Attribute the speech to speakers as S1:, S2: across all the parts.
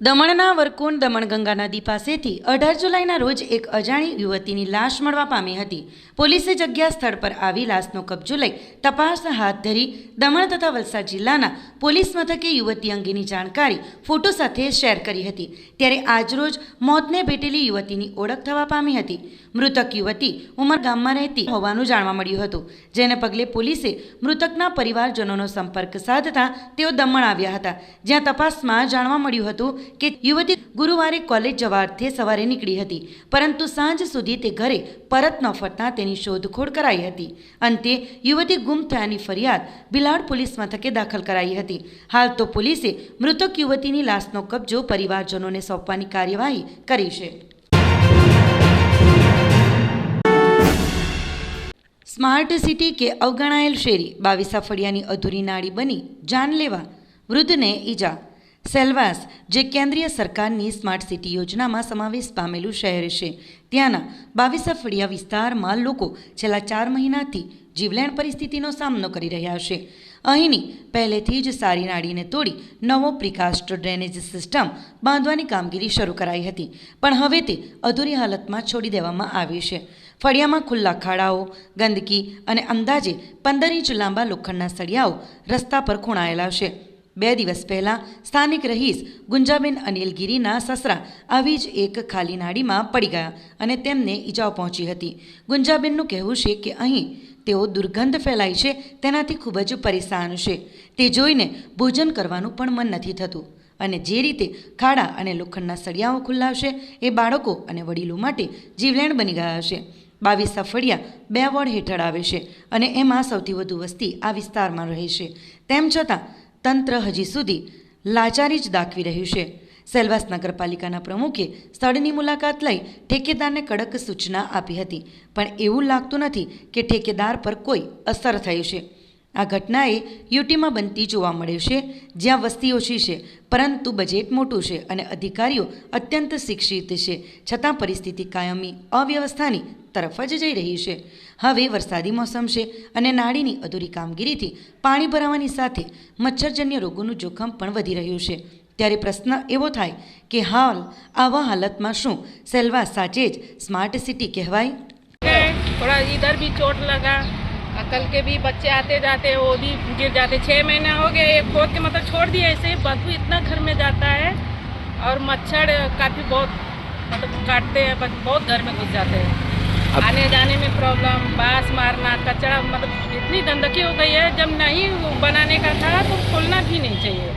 S1: દમણના વરકુંડ દમણગંગા નદી પાસેથી અઢાર જુલાઈના રોજ એક અજાણી યુવતીની લાશ મળવા પામી હતી. પોલીસે જગ્યા સ્થળ પર આવી લાશનો કબજો લઈ તપાસ હાથ ધરી દમણ તથા વલસાડ જિલ્લાના પોલીસ મથકે યુવતી અંગેની જાણકારી ફોટો સાથે શેર કરી હતી. ત્યારે આજરોજ મોતને ભેટેલી યુવતીની ઓળખ થવા પામી હતી. મૃતક યુવતી ઉમર ગામમાં રહેતી હોવાનું જાણવા મળ્યું હતું. જેને પગલે પોલીસે મૃતકના પરિવારજનોનો સંપર્ક સાધતા તેઓ દમણ આવ્યા હતા. જ્યાં તપાસમાં જાણવા મળ્યું હતું કે યુવતી ગુરુવારે કોલેજ જવા અર્થે સવારે નીકળી હતી, પરંતુ સાંજ સુધી તે ઘરે પરત ન ફરતા તેની શોધખોળ કરાઈ હતી. અંતે યુવતી ગુમ થયાની ફરિયાદ બિલાડ પોલીસ મથકે દાખલ કરાઈ હતી. હાલ તો પોલીસે મૃતક યુવતીની લાશનો કબજો પરિવારજનોને સોંપવાની કાર્યવાહી કરી છે. સ્માર્ટ સિટી કે અવગણાયેલ શેરી બાવીસા ફળિયાની અધૂરી નાળી બની જાનલેવા વૃદ્ધને ઈજા. સેલવાસ, જે કેન્દ્રીય સરકારની સ્માર્ટ સિટી યોજનામાં સમાવેશ પામેલું શહેર છે, ત્યાંના બાવીસા ફળિયા વિસ્તારમાં લોકો છેલ્લા ચાર મહિનાથી જીવલેણ પરિસ્થિતિનો સામનો કરી રહ્યા છે. અહીંની પહેલેથી જ સારી નાળીને તોડી નવો પ્રિકાસ્ટ ડ્રેનેજ સિસ્ટમ બાંધવાની કામગીરી શરૂ કરાઈ હતી, પણ હવે તે અધૂરી હાલતમાં છોડી દેવામાં આવી છે. ફળિયામાં ખુલ્લા ખાડાઓ, ગંદકી અને અંદાજે પંદર ઇંચ લાંબા લોખંડના સળિયાઓ રસ્તા પર ખૂણાયેલા છે. બે દિવસ પહેલાં સ્થાનિક રહીશ ગુંજાબેન અનિલગીરીના સસરા આવી જ એક ખાલી નાડીમાં પડી ગયા અને તેમને ઈજાઓ પહોંચી હતી. ગુંજાબેનનું કહેવું છે કે અહીં તેઓ દુર્ગંધ ફેલાય છે, તેનાથી ખૂબ જ પરેશાન છે. તે જોઈને ભોજન કરવાનું પણ મન નથી થતું અને જે રીતે ખાડા અને લોખંડના સળિયાઓ ખુલ્લાવશે એ બાળકો અને વડીલો માટે જીવલેણ બની ગયા છે. બાવીસ સફળિયા બે વોર્ડ હેઠળ આવે છે અને એમાં સૌથી વધુ વસ્તી આ વિસ્તારમાં રહે છે. તેમ છતાં, તંત્ર હજી સુધી લાચારી જ દાખવી રહ્યું છે. સેલવાસ નગરપાલિકાના પ્રમુખે સ્થળની મુલાકાત લઈ ઠેકેદારને કડક સૂચના આપી હતી, પણ એવું લાગતું નથી કે ઠેકેદાર પર કોઈ અસર થઈ છે. આ ઘટનાએ યુટીમાં બનતી જોવા મળે છે, જ્યાં વસ્તી ઓછી છે, પરંતુ બજેટ મોટું છે અને અધિકારીઓ અત્યંત શિક્ષિત છે, છતાં પરિસ્થિતિ કાયમી અવ્યવસ્થાની તરફ જ જઈ રહી છે. હવે વરસાદી મોસમ છે અને નાળીની અધૂરી કામગીરીથી પાણી ભરાવાની સાથે મચ્છરજન્ય રોગોનું જોખમ પણ વધી રહ્યું છે. ત્યારે પ્રશ્ન એવો થાય કે હાલ આવા હાલતમાં શું સેલવા સાચે જ સ્માર્ટ સિટી કહેવાય?
S2: થોડા ઇધર ભી ચોટ લગા कल के भी बच्चे आते जाते वो भी गिर जाते। छः महीना हो गया ये खोद के मतलब छोड़ दिया ऐसे ही बदबू इतना घर में जाता है और मच्छर काफ़ी बहुत मतलब काटते हैं बस बहुत घर में घुस जाते हैं। आने जाने में प्रॉब्लम बाँस मारना कचरा मतलब इतनी गंदगी हो गई है जब नहीं बनाने का था तो खोलना भी नहीं चाहिए।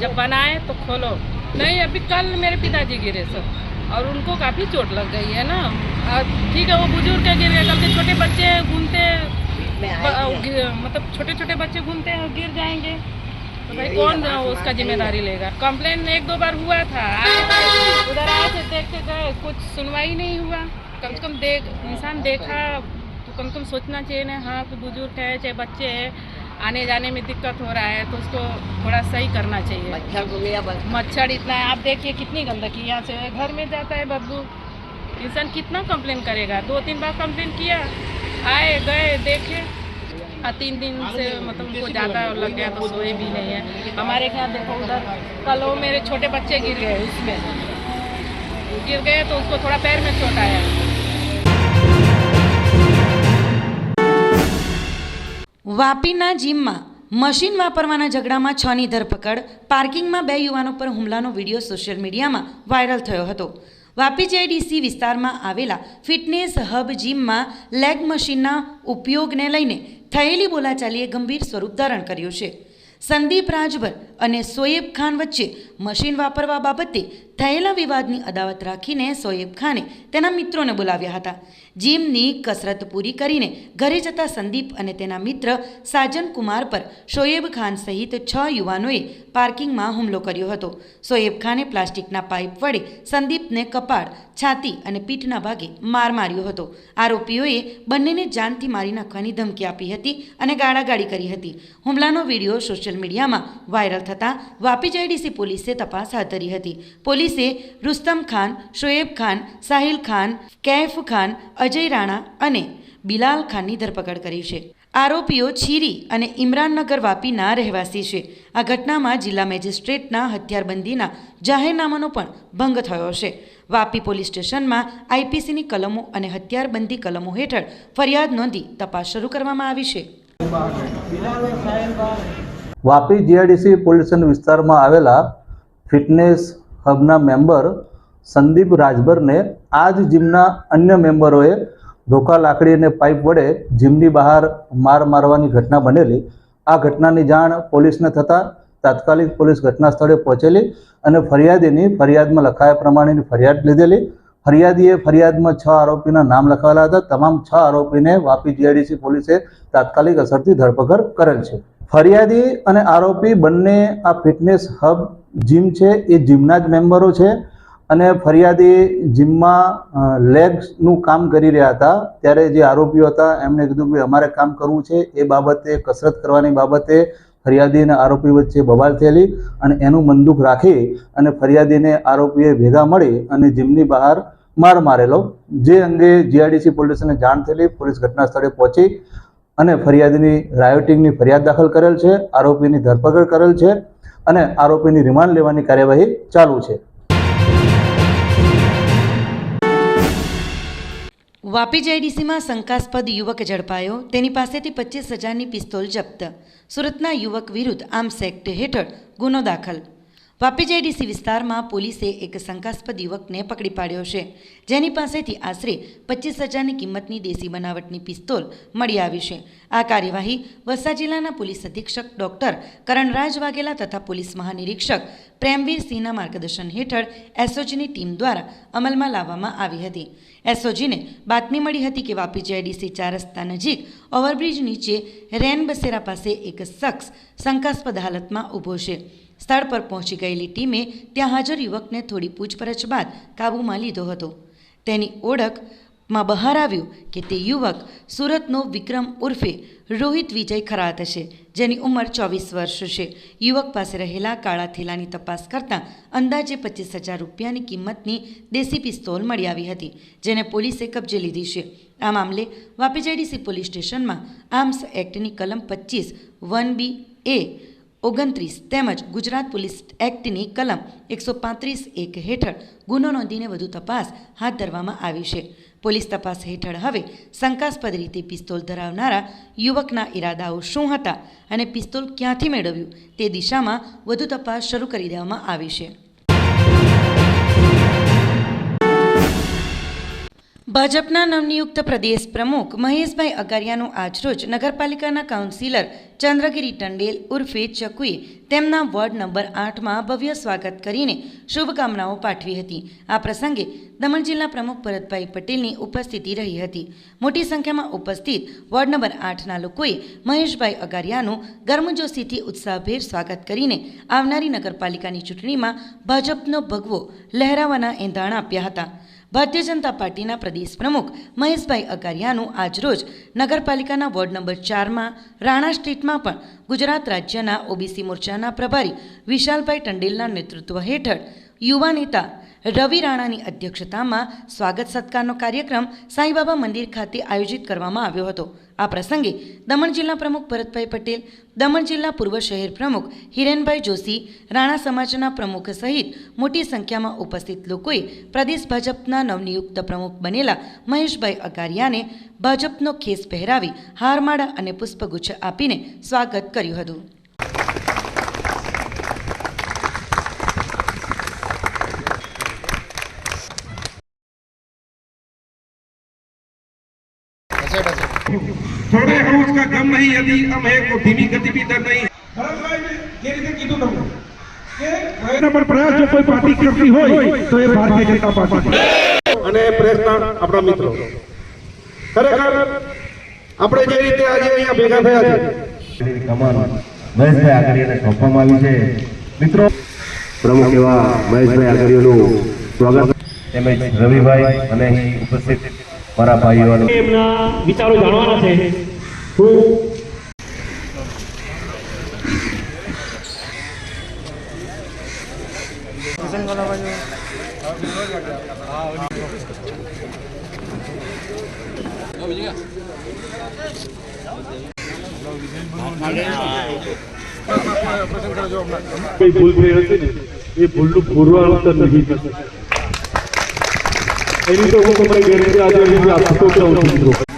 S2: जब बनाए तो खोलो नहीं अभी कल मेरे पिताजी गिरे सब और उनको काफ़ी चोट लग गई है ना। और ठीक है वो बुज़ुर्ग के गिर गए कल के छोटे बच्चे घूमते गिर- मतलब छोटे छोटे बच्चे घूमते हैं गिर जाएँगे। तो भाई कौन उसका ज़िम्मेदारी लेगा? कंप्लेन एक दो बार हुआ था। उधर आए थे देख के गए कुछ सुनवाई नहीं हुआ। कम से कम देख इंसान देखा तो कम से कम सोचना चाहिए ना हाँ कोई बुज़ुर्ग है चाहे बच्चे है आने जाने में दिक्कत हो रहा है तो उसको थोड़ा सही करना चाहिए।
S3: मच्छर को गया बस
S2: मच्छर इतना है आप देखिए कितनी गंदगी यहाँ से घर में जाता है बदबू इंसान कितना कंप्लेन करेगा? दो तीन बार कंप्लेन किया। आए गए देखे और तीन दिन से मतलब उनको ज़्यादा लग गया तो सोए भी नहीं है हमारे यहाँ देखो उधर कल वो मेरे छोटे बच्चे गिर गए उसमें गिर गए तो उसको थोड़ा पैर में चोट आया
S1: વાપીના જીમમાં મશીન વાપરવાના ઝઘડામાં છની ધરપકડ પાર્કિંગમાં બે યુવાનો પર હુમલાનો વિડીયો સોશિયલ મીડિયામાં વાયરલ થયો હતો વાપી જેડીસી વિસ્તારમાં આવેલા ફિટનેસ હબ જીમમાં લેગ મશીનના ઉપયોગને લઈને થયેલી બોલાચાલીએ ગંભીર સ્વરૂપ ધારણ કર્યું છે. સંદીપ રાજભર અને સોએબ ખાન વચ્ચે મશીન વાપરવા બાબતે થયેલા વિવાદની અદાવત રાખીને સોએબ ખાને તેના મિત્રોને બોલાવ્યા હતા. જીમની કસરત પૂરી કરીને ઘરે જતા સંદીપ અને તેના મિત્ર સાજન કુમાર પર શોએબ ખાન સહિત છ યુવાનોએ પાર્કિંગમાં હુમલો કર્યો હતો. શોએબ ખાને પ્લાસ્ટિકના પાઇપ વડે સંદીપને કપાળ, છાતી અને પીઠના ભાગે માર માર્યો હતો. આરોપીઓએ બંનેને જાનથી મારી નાખવાની ધમકી આપી હતી અને ગાળાગાળી કરી હતી. હુમલાનો વીડિયો સોશિયલ મીડિયામાં વાયરલ થતાં વાપી જેડીસી પોલીસે તપાસ હાથ ધરી હતી. પોલીસે રુસ્તમ ખાન, શોએબ ખાન, સાહિલ ખાન, કૈફ ખાન, અજય રાણા અને બિલાલ ખાનની ધરપકડ કરી છે. આરોપીઓ છીરી અને ઇમરાનનગર વાપીના રહેવાસી છે. આ ઘટનામાં જિલ્લા મેજિસ્ટ્રેટના હથિયારબંધીના જાહેરનામાનો પણ ભંગ થયો છે. વાપી પોલીસ સ્ટેશનમાં આઈપીસીની કલમો અને હથિયારબંધી કલમો હેઠળ ફરિયાદ નોંધી તપાસ શરૂ કરવામાં આવી છે.
S3: વાપી જીઆઈડીસી પોલીસ વિસ્તારમાં આવેલા ફિટનેસ હબના મેમ્બર સંદીપ રાજભરને આ જ જીમના અન્ય મેમ્બરોએ ધોકા લાકડી અને પાઇપ વડે જીમની બહાર માર મારવાની ઘટના બનેલી. આ ઘટનાની જાણ પોલીસને થતાં તાત્કાલિક પોલીસ ઘટના સ્થળે પહોંચેલી અને ફરિયાદીની ફરિયાદમાં લખાયા પ્રમાણેની ફરિયાદ લીધેલી. ફરિયાદીએ ફરિયાદમાં છ આરોપીના નામ લખાવેલા હતા. તમામ છ આરોપીને વાપી જીઆઈડીસી પોલીસે તાત્કાલિક અસરથી ધરપકડ કરેલ છે. ફરિયાદી અને આરોપી બંને આ ફિટનેસ હબ જીમ છે, એ જીમના જ મેમ્બરો છે. અને ફરિયાદી જીમમાં લેગ્સનું કામ કરી રહ્યા હતા. ત્યારે જે આરોપીઓ હતા એમણે કીધું કે અમારે કામ કરવું છે. એ બાબતે, કસરત કરવાની બાબતે ફરિયાદી અને આરોપી વચ્ચે બબાલ થયેલી અને એનું બંદૂક રાખી અને ફરિયાદીને આરોપીએ ભેગા મળી અને જીમની બહાર માર મારેલો. જે અંગે જીઆઈડીસી પોલીસને જાણ થયેલી. પોલીસ ઘટના સ્થળે પહોંચી અને ફરિયાદીની રાયોટિંગની ફરિયાદ દાખલ કરેલ છે. આરોપીની ધરપકડ કરેલ છે. અને આરોપીની રિમાન્ડ લેવાની કાર્યવાહી ચાલુ છે.
S1: વાપી જેડીસીમાં શંકાસ્પદ યુવક ઝડપાયો. તેની પાસેથી પચીસ હજારની પિસ્તોલ જપ્ત. સુરતના યુવક વિરુદ્ધ આર્મ્સ એક્ટ હેઠળ ગુનો દાખલ. વાપી જેડીસી વિસ્તારમાં પોલીસે એક શંકાસ્પદ યુવકને પકડી પાડ્યો છે. જેની પાસેથી આશરે પચીસ હજારની કિંમતની દેશી બનાવટની પિસ્તોલ મળી આવી છે. આ કાર્યવાહી વલસાડ જિલ્લાના પોલીસ અધિક્ષક ડોક્ટર કરણરાજ વાઘેલા તથા પોલીસ મહાનિરીક્ષક પ્રેમવીર સિંહના માર્ગદર્શન હેઠળ એસઓજીની ટીમ દ્વારા અમલમાં લાવવામાં આવી હતી. એસઓજીને બાતમી મળી હતી કે વાપી જેડીસી ચાર રસ્તા નજીક ઓવરબ્રિજ નીચે રેન બસેરા પાસે એક શખ્સ શંકાસ્પદ હાલતમાં ઊભો છે. સ્થળ પર પહોંચી ગયેલી ટીમે ત્યાં હાજર યુવકને થોડી પૂછપરછ બાદ કાબૂમાં લીધો હતો. તેની ઓળખમાં બહાર આવ્યું કે તે યુવક સુરતનો વિક્રમ ઉર્ફે રોહિત વિજય ખરાત છે જેની ઉંમર ચોવીસ વર્ષ છે. યુવક પાસે રહેલા કાળા થેલાની તપાસ કરતાં અંદાજે પચીસ હજાર રૂપિયાની કિંમતની દેશી પિસ્તોલ મળી આવી હતી, જેને પોલીસે કબજે લીધી છે. આ મામલે વાપી જાયડીસી પોલીસ સ્ટેશનમાં આર્મ્સ એક્ટની કલમ પચીસ વન બી એ ઓગણત્રીસ તેમજ ગુજરાત પોલીસ એક્ટની કલમ એકસો પાંત્રીસ એક હેઠળ ગુનો નોંધીને વધુ તપાસ હાથ ધરવામાં આવી છે. પોલીસ તપાસ હેઠળ હવે શંકાસ્પદ રીતે પિસ્તોલ ધરાવનારા યુવકના ઈરાદાઓ શું હતા અને પિસ્તોલ ક્યાંથી મેળવ્યું તે દિશામાં વધુ તપાસ શરૂ કરી દેવામાં આવી છે. ભાજપના નવનિયુક્ત પ્રદેશ પ્રમુખ મહેશભાઈ અગારિયાનું આજરોજ નગરપાલિકાના કાઉન્સિલર ચંદ્રગીરી ટંડેલ ઉર્ફે ચકુએ તેમના વોર્ડ નંબર આઠમાં ભવ્ય સ્વાગત કરીને શુભકામનાઓ પાઠવી હતી. આ પ્રસંગે દમણ જિલ્લા પ્રમુખ ભરતભાઈ પટેલની ઉપસ્થિતિ રહી હતી. મોટી સંખ્યામાં ઉપસ્થિત વોર્ડ નંબર આઠના લોકોએ મહેશભાઈ અગારિયાનું ગર્મજોશીથી ઉત્સાહભેર સ્વાગત કરીને આવનારી નગરપાલિકાની ચૂંટણીમાં ભાજપનો ભગવો લહેરાવાના એંધાણ આપ્યા હતા. ભારતીય જનતા પાર્ટીના પ્રદેશ પ્રમુખ મહેશભાઈ અગારિયાનું આજરોજ નગરપાલિકાના વોર્ડ નંબર ચારમાં, રાણા સ્ટ્રીટમાં પણ ગુજરાત રાજ્યના ઓબીસી મોરચાના પ્રભારી વિશાલભાઈ ટંડેલના નેતૃત્વ હેઠળ યુવા નેતા રવિ રાણાની અધ્યક્ષતામાં સ્વાગત સત્કારનો કાર્યક્રમ સાંઈબાબા મંદિર ખાતે આયોજિત કરવામાં આવ્યો હતો. આ પ્રસંગે દમણ જિલ્લા પ્રમુખ ભરતભાઈ પટેલ, દમણ જિલ્લા પૂર્વ શહેર પ્રમુખ હિરેનભાઈ જોશી, રાણા સમાજના પ્રમુખ સહિત મોટી સંખ્યામાં ઉપસ્થિત લોકોએ પ્રદેશ ભાજપના નવનિયુક્ત પ્રમુખ બનેલા મહેશભાઈ અગારિયાને ભાજપનો ખેસ પહેરાવી હારમાળા અને પુષ્પગુચ્છ આપીને સ્વાગત કર્યું હતું
S4: થોડે હું उसका गम नहीं यदि हम एक को धीमी गति भी दर नहीं ભરતભાઈ જે રીતે કીધું તમને કે પ્રયત્ન પર પ્રયાસ જો કોઈ પાર્ટી કરતી હોય તો એ ભારતીય જનતા પાર્ટી અને પ્રેસના આપણા મિત્રો ખરેખર આપણે જે રીતે આજે અહીંયા ભેગા થયા છે
S5: કમાન મહેશભાઈ આગળીને સોંપવામાં આવી છે મિત્રો પ્રમુખ એવા મહેશભાઈ આગળીઓનું સ્વાગત તેમજ રવિભાઈ અને અહીં ઉપસ્થિત મારા ભાઈઓ અને
S6: એમના વિચારો જાણવાના છે હું
S7: ભૂલ થઈ હતી ને, એ ભૂલનું પુનરાવર્તન નહીં થશે એની તો હું તમને આજે આપતો જ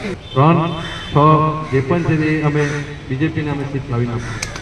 S8: ત્રણ છ જે પણ છે અમે બીજેપીને અમે સીટ લાવી નાખીશું.